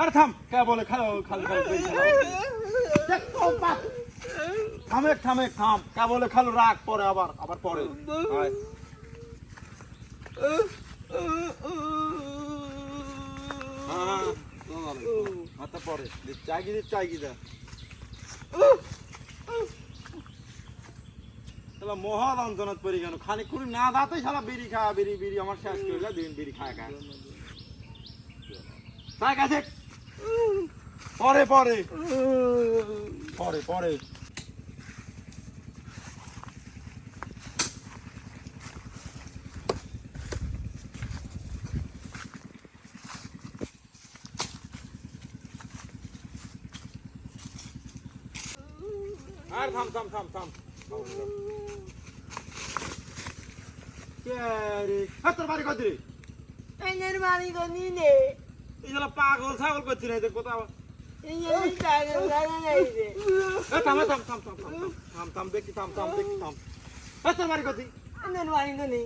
আরে থাম কে বলে খালো খালো খালো খালো। থামেক থামেক থাম। কে বলে খালো রাখ পরে আবার আবার পরে। আচ্ছা পরে। শালা মহা কেন? খানি কুড়ি না দাতে শালা বিড়ি খায় বিড়ি বিড়ি আমার শেষ করে দিন বিড়ি খায় খায়। তাই কাছে পরে পরে। পরে পরে। আর থাম থাম থাম থাম। কে রে? তোর বাড়ি কত রে এনের বাড়ি গনি নে এই শালা পাগল ছাগল করছি না কোথাও। থাম থাম থাম থাম থাম থাম দেখি থাম থাম দেখি থাম তোর বাড়ি কত এনের বাড়ি গনি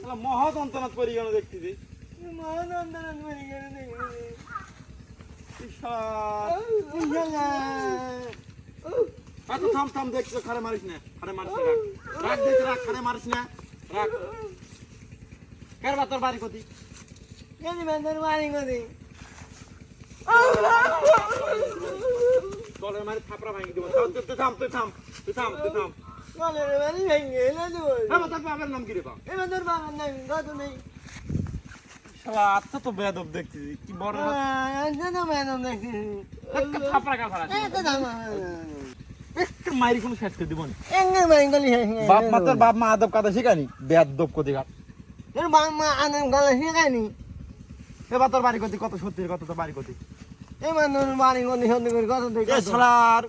শালা মহা যন্ত্রণাত পড়ি কেন দেখছি যে। মহানন্দন বাড়ি গনি নে এই শালা আচ্ছা থাম থাম দেখছ কতি গনি মেনের বাড়ি গনি তলের মারি থাপড়া ভাঙি দিব তুই তুই থাম তুই থাম তুই থাম তুই থাম গলের বাড়ি ভেঙে এলে দেবো হ্যাঁ তোর বাবার নাম কি রে বাপ এবার বাবার নাম কত নেই শালা আচ্ছা তো বেয়াদব দেখছি কি বড় আচ্ছা তো দেখছি থাপড়া কাফড়া একটা মাইরি কোনো শেষ করে দিব না এঙ্গে বাড়ি গলি বাপ মা তোর বাপ মা আদব কাদা শিখানি কদি গাত তোর মা আনন্দ গলা শেখায়নি এবার তোর বাড়ি কতি কত? সত্যি কত তোর বাড়ি কতি এবার তোর বাড়ি গলি সত্যি করে কত এ শালার।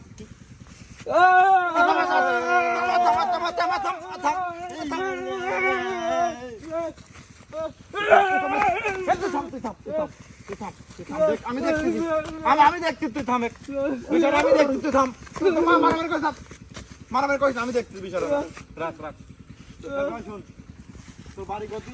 আমি দেখছি আমি দেখছি তুই থামে বিষয় আমি দেখছি তুই থাম। মারামারি করিস না। মারামারি করিস আমি দেখছি বিষয় রাখ রাখ। তোর বাড়ি গতি?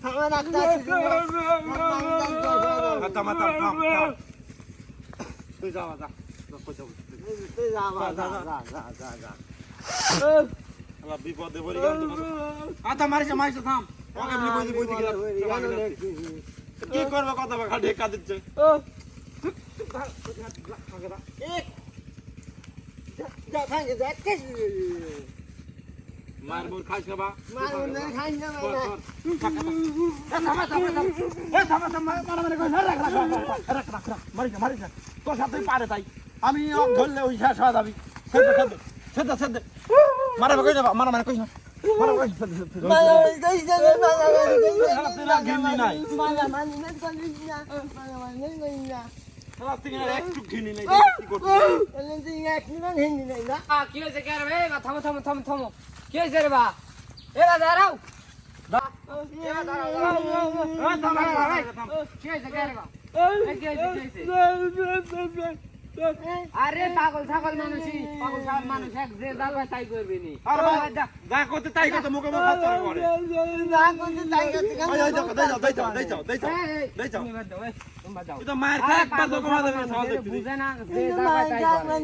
রাখতে আছিস থাম থাম থাম তুই যা যা? তুই যা যা যা যা যা যা বিপদে পড়ে গেলাম তো। আচ্ছা মারিস না, মারিস না, থাম ওকে এমনি বইতে বইতে গেলাম কি করব কথা বাখা ঢেকা দিচ্ছে যা থাকে যা কে মার মোর খাইস খাবা মার না কর, না কর। থামা, থামা, থামা। থামা, থামা, মারামারি করিস না, রাখ, রাখ, রাখ, রাখ, রাখ, রাখ, রাখ। মারিস না, মারিস না। তোর সাথেই পারে তাই আমি ধরলে ওই শেষ হয়ে যাবি সেদ্ধ সেদ্ধ সেদ্ধ সেদ্ধ না না সেদ্ধ, সেদ্ধ। মালা কই না নাই। মালা না কই কই না একটু ঘিনি নাই, কি করছিস? এলে তুই এক মিনিট হিন্দি নাই না কি হয়েছে কে রে থামো থামো থামো থামো কি হয়েছে রে বা এরা দাঁড়াও? আরে পাগল ছাগল মানুষই। পাগল ছাগল মানুষ। এক যে যা কয় তাই করবি নি। যা। করতে তাই করতে মুখে মুখে হাত করে। না কোন তাই করতে ওই, ওই, যাও, দেই যাও, দেই যাও, দেই যাও, দেই যাও, এই, এই, দেই যাও। তুমি বাদ দাও, এই, তুমি বাদ দাও। তুই তো মায়ের খায় একবার তো কমা দেবে না, সহজ বুঝে না যে যা কয় তাই করে।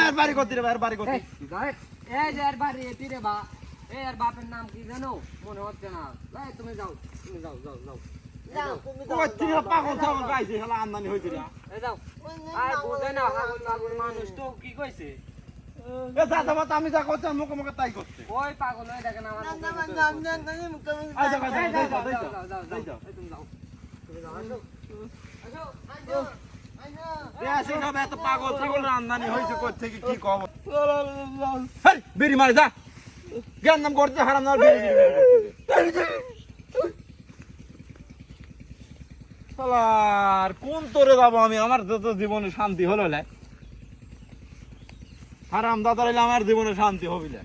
এ বাড়ি করতে রে, বাড়ি করতে। এই, দেখ, এই যে এর বাড়ি এটি রে বা। এই এর বাপের নাম কি জানো? মনে হচ্ছে না। এই, তুমি যাও তুমি যাও যাও যাও। আমি যা করছি, মুখে মুখে তাই করছে। ওই পাগল হয়ে দেখেন আমার তুমি যাও। তুমি যাও পাগল ছাগল আমদানি হয়েছে কি কব শালার কোন তোরে যাব আমি? আমার যত জীবনে শান্তি হলো লাই হারাম দাদা আমার জীবনে শান্তি হবিলে